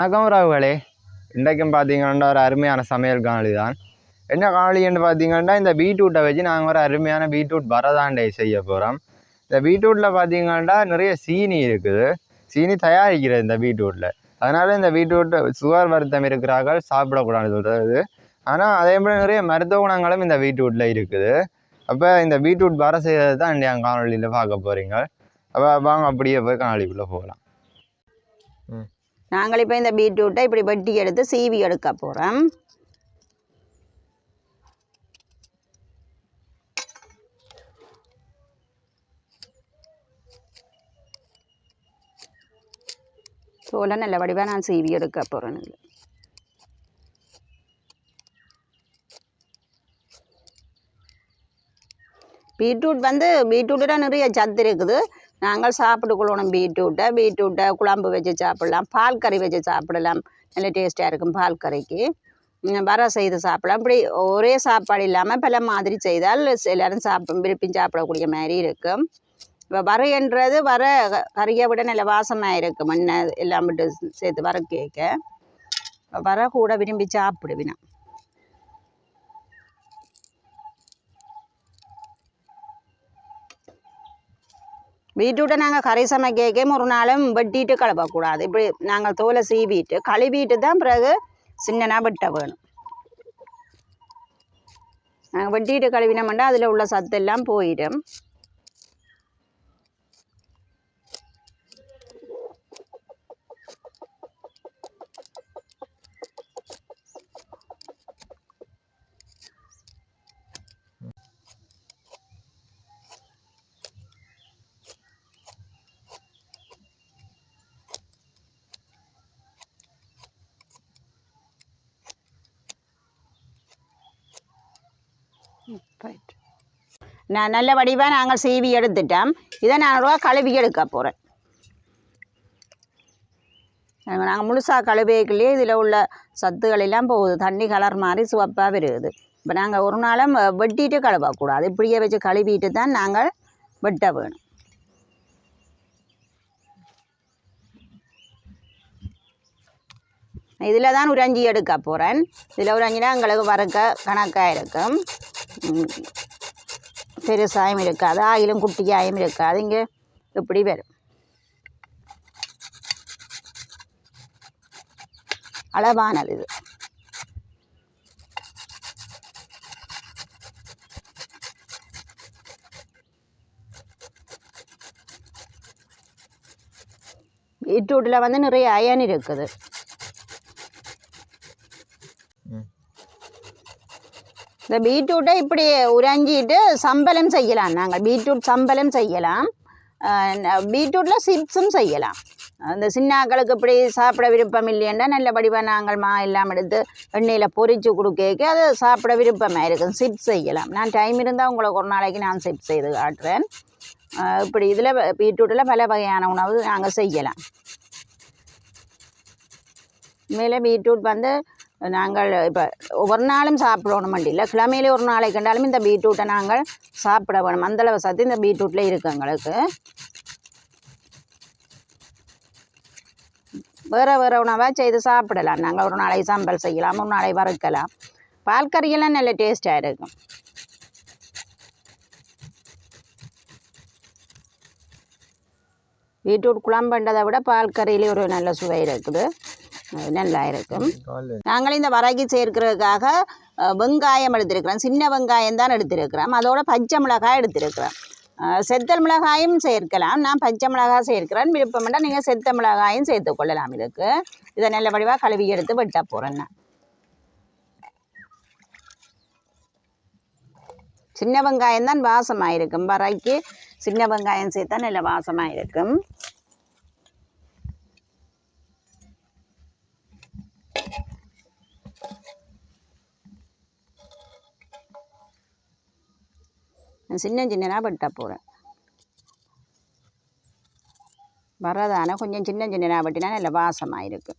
வணக்கம் ராவுகளே இன்றைக்கும் பார்த்தீங்கன்னா ஒரு அருமையான சமையல் காணொலி தான். என்ன காணொலின்னு பார்த்தீங்கன்னா இந்த பீட்ரூட்டை வச்சு நாங்கள் ஒரு அருமையான பீட்ரூட் வரதாண்டை செய்ய போகிறோம் இந்த பீட்ரூட்டில் பார்த்தீங்கன்னா நிறைய சீனி இருக்குது. சீனி தயாரிக்கிறது இந்த பீட்ரூட்டில் அதனால் இந்த பீட்ரூட் சுகர் வருத்தம் இருக்கிறார்கள் சாப்பிடக்கூடாது சொல்கிறது ஆனால் அதே மாதிரி நிறைய மருத்துவ குணங்களும் இந்த பீட்ரூட்டில் இருக்குது. அப்போ இந்த பீட்ரூட் வர செய்கிறது தான் என் காணொலியில் பார்க்க போகிறீங்க அப்போ வாங்க அப்படியே போய் காணொலிக்குள்ளே போகலாம். நாங்கள் இப்போ இந்த பீட்ரூட்டை இப்படி வெட்டி எடுத்து சீவி எடுக்க போகிறோம் தோலை நல்ல வடிவாக நான் சீவி எடுக்க போகிறேன் பீட்ரூட் வந்து பீட்ரூட்டில் நிறைய சத்து இருக்குது. நாங்கள் சாப்பிட்டுக்கொள்ளணும். பீட்ரூட்டை பீட்ரூட்டை குழம்பு வச்சு சாப்பிடலாம். பால் கறி வச்சு சாப்பிடலாம். நல்ல டேஸ்ட்டாக இருக்கும் பால் கறிக்கு. வர செய்து சாப்பிடலாம். இப்படி ஒரே சாப்பாடு இல்லாமல் பல மாதிரி செய்தால் எல்லாரும் சாப்பிட விரும்பி சாப்பிடக்கூடிய மாதிரி இருக்கும். இப்போ வரைன்றது வர கறியை விட நல்ல வாசமாக இருக்கும். மண்ணை எல்லாம் விட்டு சேர்த்து வர கேட்க. வர கூட விரும்பி சாப்பிடுவேன் பீட்ரூட்டை நாங்கள் கறி சமைக்க ஒரு நாளும் வெட்டிட்டு கலப்பக்கூடாது இப்படி நாங்கள் தோலை சீவிட்டு கழுவிட்டு தான் பிறகு சின்னனாக வெட்ட வேணும். நாங்கள் வெட்டிட்டு கழுவினோம்னா அதில் உள்ள சத்து எல்லாம் போயிடும். நான் நல்ல வடிவாக நாங்கள் சீவி எடுத்துட்டோம். இதை நான் ரூபா கழுவி எடுக்க போகிறேன் நாங்கள் முழுசாக கழுவிக்கலையே இதில் உள்ள சத்துக்கள் எல்லாம் போகுது. தண்ணி கலர் மாதிரி சிவப்பாக வருது இப்போ நாங்கள் ஒரு நாளும் வெட்டிட்டு கழுவக்கூடாது. இப்படியே வச்சு கழுவிட்டு தான் நாங்கள் வெட்ட வேணும். இதில் தான் உறைஞ்சி எடுக்க போகிறேன் இதில் உறைஞ்சினா எங்களுக்கு வறுக்க கணக்காக இருக்கும். பெருசாயும் இருக்காது ஆயிலும் குட்டியாயும் இருக்காது. இங்கே இப்படி வரும். அளவானது இது. பீட்ரூட்டில் வந்து நிறைய அயன் இருக்குது. இந்த பீட்ரூட்டை இப்படி உறைஞ்சிட்டு சம்பளம் செய்யலாம். நாங்கள் பீட்ரூட் சம்பளம் செய்யலாம். பீட்ரூட்டில் சிப்ஸும் செய்யலாம். அந்த சின்னாக்களுக்கு இப்படி சாப்பிட விருப்பம் இல்லைன்னா நல்ல வடிவாக நாங்கள் மா எல்லாம் எடுத்து எண்ணெயில் பொறிச்சு கொடுக்க அது சாப்பிட விருப்பமாக இருக்கும். சிப்ஸ் செய்யலாம். நான் டைம் இருந்தால் உங்களுக்கு ஒரு நாளைக்கு நான் சிப்ஸ் செய்து காட்டுறேன். இப்படி இதில் பீட்ரூட்டில் பல வகையான உணவு நாங்கள் செய்யலாம். மேலே பீட்ரூட் வந்து நாங்கள் இப்போ ஒவ்வொரு நாளும் சாப்பிடணும் இல்லை கிழமையிலே ஒரு நாளைக்கு கண்டாலும் இந்த பீட்ரூட்டை நாங்கள் சாப்பிட வேணும். அந்தளவு சத்து இந்த பீட்ரூட்டில் இருக்குது எங்களுக்கு. வேறு வேறு உணவாக செய்து சாப்பிடலாம். நாங்கள் ஒரு நாளைக்கு சாம்பல் செய்யலாம் ஒரு நாளை வறுக்கலாம். பால் கறியெல்லாம் நல்ல டேஸ்ட்டாக இருக்கும். பீட்ரூட் குழம்புன்றதை விட பால் கறியிலே ஒரு நல்ல சுவை இருக்குது. நல்லா இருக்கும். நாங்கள் இந்த வரைக்கு சேர்க்கிறதுக்காக வெங்காயம் எடுத்திருக்கிறோம். சின்ன வெங்காயம் தான் எடுத்திருக்கிறோம். அதோட பச்சை மிளகாய் எடுத்திருக்கிறோம். செத்தல் மிளகாயும் சேர்க்கலாம். நான் பச்சை மிளகாய் சேர்க்கிறேன். விருப்பம்னா நீங்கள் செத்த மிளகாயும் சேர்த்து கொள்ளலாம் இதுக்கு. இதை நல்ல வடிவாக கழுவி எடுத்து வெட்ட போகிறேன் நான். சின்ன வெங்காயம் தான் வாசமாக இருக்கும் வரைக்கு சின்ன வெங்காயம் சேர்த்தா நல்ல வாசமாக இருக்கும் நான் சின்ன சின்னனாக வெட்ட போகிறேன் வரதான கொஞ்சம் சின்ன சின்னனாக வெட்டினா நல்ல வாசமாக இருக்கும்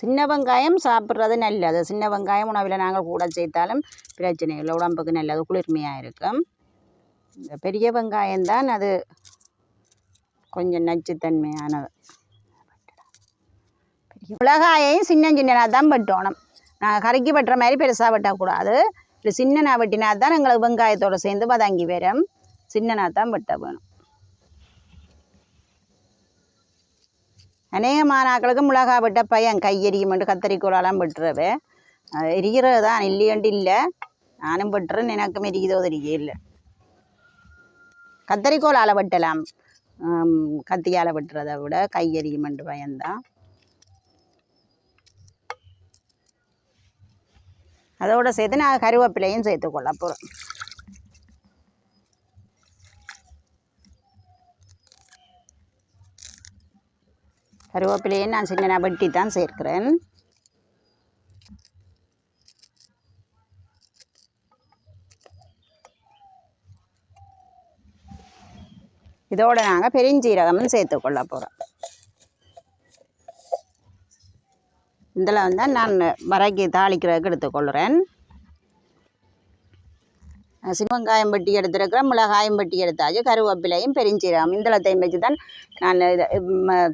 சின்ன வெங்காயம் சாப்பிட்றது நல்லது. சின்ன வெங்காயம் உணவில் நாங்கள் கூட சேர்த்தாலும் பிரச்சனை இல்லை. உடம்புக்கு நல்லது. குளிர்மையாக இருக்கும். இந்த பெரிய வெங்காயம் தான் அது கொஞ்சம் நச்சுத்தன்மையானது. பெரிய மிளகாயையும் சின்ன சின்னனாக தான் வெட்டணும். நாங்கள் கறிக்கு வெட்டுற மாதிரி பெருசாக வெட்டக்கூடாது. இப்படி சின்னனா வெட்டினா தான் எங்களுக்கு வெங்காயத்தோடு சேர்ந்து வதங்கி வரும். சின்னனாக தான் வெட்ட வேணும். அநேக மாணாக்களுக்கு மிளகா வெட்ட பையன் கை கத்தரிக்கோலெல்லாம் வெட்டுறவே அது எரிகிறது தான் இல்லையண்டு இல்லை நானும் வெட்டுறேன் எனக்கும் எரியுதோ தெரிய இல்லை கத்தரிக்கோளால் வெட்டலாம் கத்தியால் வெட்டுறதை விட கை கையெறியுமெண்டு பயன்தான் அதோட சேர்த்து நான் கருவேப்பிலையும் சேர்த்துக்கொள்ள போகிறேன் கருவேப்பிலையை நான் சின்ன வெட்டி தான் சேர்க்கிறேன். இதோட நாங்கள் பெருஞ்சீரகமும் சேர்த்துக்கொள்ள போகிறோம் இதில் வந்து நான் வரைக்கு தாளிக்கிறதுக்கு எடுத்துக்கொள்கிறேன் சிவங்காயம் வெட்டி எடுத்துருக்கிறேன் மிளகாயும் வெட்டி எடுத்தாச்சு கருவேப்பிலையும் பெருஞ்சீரகம் இந்தளத்தையும் வச்சு தான் நான் இதை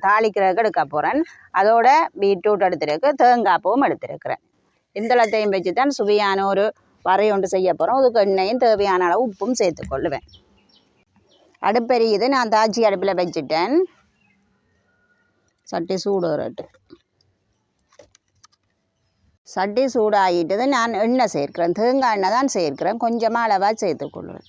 தாளிக்கிறதுக்கு எடுக்க போகிறேன் அதோட பீட்ரூட் எடுத்திருக்கு தேங்காய்ப்பூவும் எடுத்திருக்கிறேன். இந்தளத்தையும் வச்சு தான் சுவையான ஒரு வரை ஒன்று செய்ய போகிறோம் அதுக்கு எண்ணெயும் தேவையான அளவு உப்பும் சேர்த்துக்கொள்ளுவேன் அடுப்பெரியுது நான் தாச்சி அடுப்பில் வச்சுட்டேன். சட்டி சூடு வரட்டு சட்டி சூடாகிட்டது நான் எண்ணெய் சேர்க்கிறேன். தேங்காய் எண்ணெய் தான் சேர்க்கிறேன். கொஞ்சமாக அளவாக சேர்த்துக்கொள்வேன்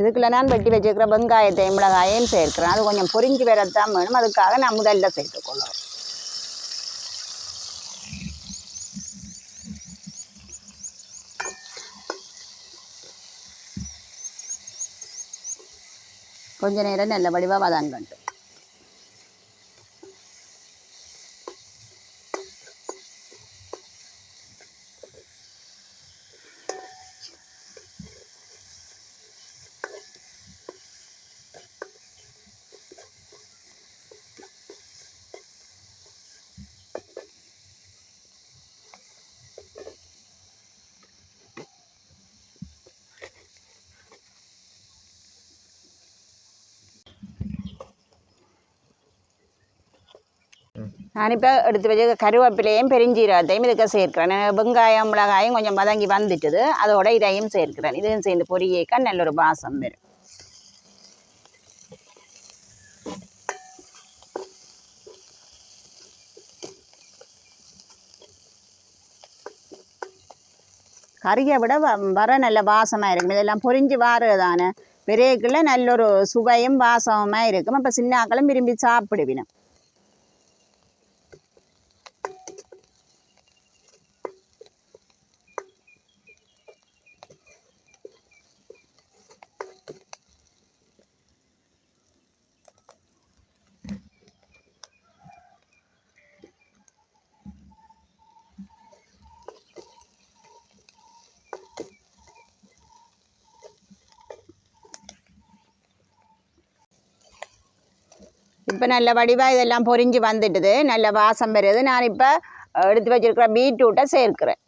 இதுக்குள்ள நான் வெட்டி வச்சுருக்கிற வெங்காயத்தையும் மிளகாயையும் சேர்க்கிறேன். அது கொஞ்சம் பொரிஞ்சு வரத்தான் வேணும். அதுக்காக நான் முதல்ல சேர்த்துக்கொள்ளுவேன் கொஞ்ச நேரம் நல்ல வடிவாக வதங்கட்டும். நான் இப்போ எடுத்து வச்சு கருவேப்பிலையும் பெருஞ்சீரகத்தையும் இதுக்கு சேர்க்கிறேன் வெங்காயம் மிளகாயும் கொஞ்சம் வதங்கி வந்துட்டுது அதோட இதையும் சேர்க்கிறேன் இதையும் சேர்ந்து பொரியக்க நல்ல ஒரு வாசம் வரும் கறியை விட வ- வர நல்ல வாசமாக இருக்கும் இதெல்லாம் பொரிஞ்சு வாருதானே தானே நல்லொரு நல்ல ஒரு சுவையும் வாசமாக இருக்கும் அப்போ சின்னாக்களும் விரும்பி சாப்பிடுவினும் இப்போ நல்ல வடிவாக இதெல்லாம் பொரிஞ்சு வந்துட்டுது. நல்ல வாசம் வருது. நான் இப்போ எடுத்து வச்சுருக்கிற பீட்ரூட்டை சேர்க்கிறேன்.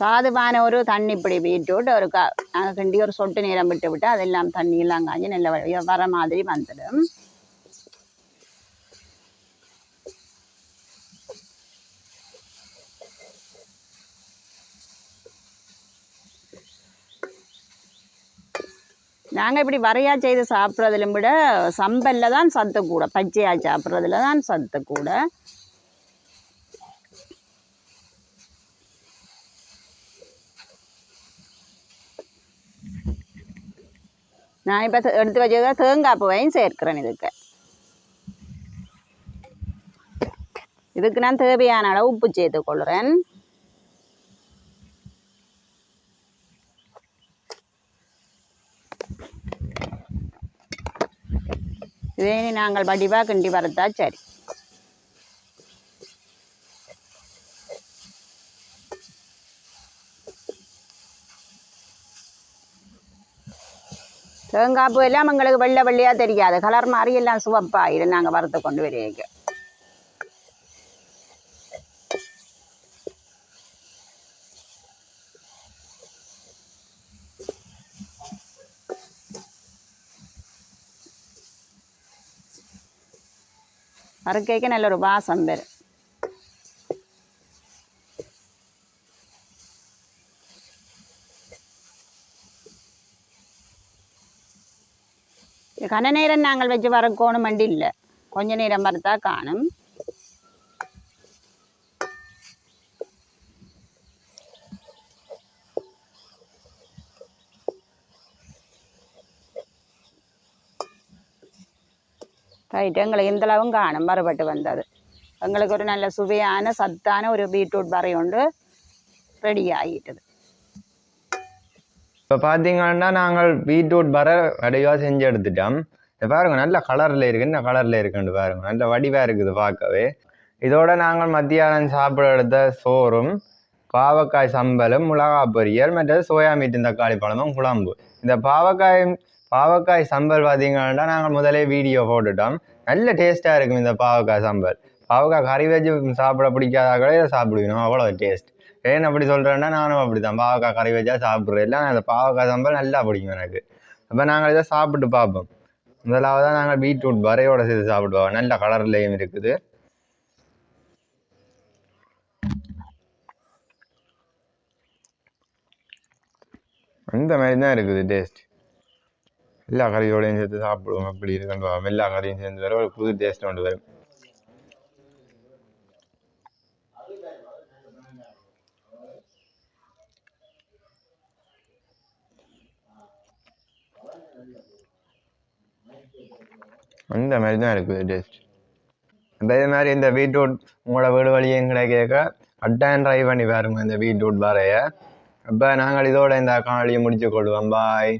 சாதுவான ஒரு தண்ணி இப்படி பீட்ரூட். ஒரு க நாங்கள் கிண்டி ஒரு சொட்டு நேரம் விட்டு விட்டு அதெல்லாம் தண்ணியெல்லாம் காஞ்சி நல்ல வர மாதிரி வந்துடும். நாங்கள் இப்படி வரையா செய்து சாப்பிட்றதிலும் விட சம்பல்ல தான் சத்து கூட பச்சையாக சாப்பிட்றதுல தான் சத்து கூட. நான் இப்போ எடுத்து வச்சிருக்க தேங்காய் பூவையும் சேர்க்கிறேன் இதுக்கு. இதுக்கு நான் தேவையான அளவு உப்பு சேர்த்துக்கொள்கிறேன் இதே நாங்கள் வடிவாக கிண்டி வரதா சரி தேங்காய் பூ எல்லாம் எங்களுக்கு வெள்ளை வெள்ளையாக தெரியாது கலர் மாதிரி எல்லாம் சிவப்பாக இது நாங்கள் வறுத்து கொண்டு வரைக்க வறுக்கைக்கு நல்ல ஒரு வாசம் வரும் கன நேரம் நாங்கள் வச்சு வரக்கோணும் வண்டி இல்லை. கொஞ்ச நேரம் வறுத்தா காணும். ரைட்டு எங்களுக்கு இந்த കാണും காணும் വന്നത്. வந்தது எங்களுக்கு ஒரு நல்ல சுவையான சத்தான ஒரு பீட்ரூட் வரை உண்டு ரெடி ஆகிட்டது இப்போ பார்த்தீங்கன்னா நாங்கள் பீட்ரூட் வர வடிவாக செஞ்சு எடுத்துட்டோம் இது பாருங்க நல்ல கலரில் இருக்கு என்ன கலரில் இருக்குன்னு பாருங்க நல்ல வடிவாக இருக்குது பார்க்கவே இதோட நாங்கள் மத்தியானம் சாப்பிட எடுத்த சோறும் பாவக்காய் சம்பலும் மிளகா பொரியல் மற்றது சோயா மீட்டும் தக்காளி பழமும் குழம்பு இந்த பாவக்காய் பாவக்காய் சம்பல் பார்த்தீங்கன்னா நாங்கள் முதலே வீடியோ போட்டுட்டோம். நல்ல டேஸ்ட்டாக இருக்கும் இந்த பாவக்காய் சம்பல். பாவக்காய் கறி வச்சு சாப்பிட பிடிக்காதாக்களே இதை சாப்பிடுவேணும் அவ்வளோ டேஸ்ட் ஏன் அப்படி சொல்கிறேன்னா நானும் அப்படி தான் பாவக்காய் கறி வச்சா சாப்பிட்றேன். இல்லை அந்த பாவக்காய் சம்பல் நல்லா பிடிக்கும் எனக்கு. அப்போ நாங்கள் இதை சாப்பிட்டு பார்ப்போம். முதலாவதாக நாங்கள் பீட்ரூட் வரையோட சேர்த்து சாப்பிடுவோம் நல்ல கலர்லேயும் இருக்குது. அந்த மாதிரி தான் இருக்குது டேஸ்ட் எல்லா கறியோடையும் சேர்த்து சாப்பிடுவோம் அப்படி இருக்குன்னு பார்ப்போம். எல்லா கறியும் சேர்ந்து வர ஒரு புது டேஸ்ட் கொண்டு வரும் அந்த மாதிரி தான் இருக்குது டேஸ்ட் அதே மாதிரி இந்த பீட்ரூட் உங்களோட வீடு வழியும் கிடைக்க கட்டாயம் ட்ரை பண்ணி பாருங்க இந்த பீட்ரூட் வரைய அப்போ நாங்கள் இதோட இந்த காணொலியை முடிச்சு கொள்வோம் பாய்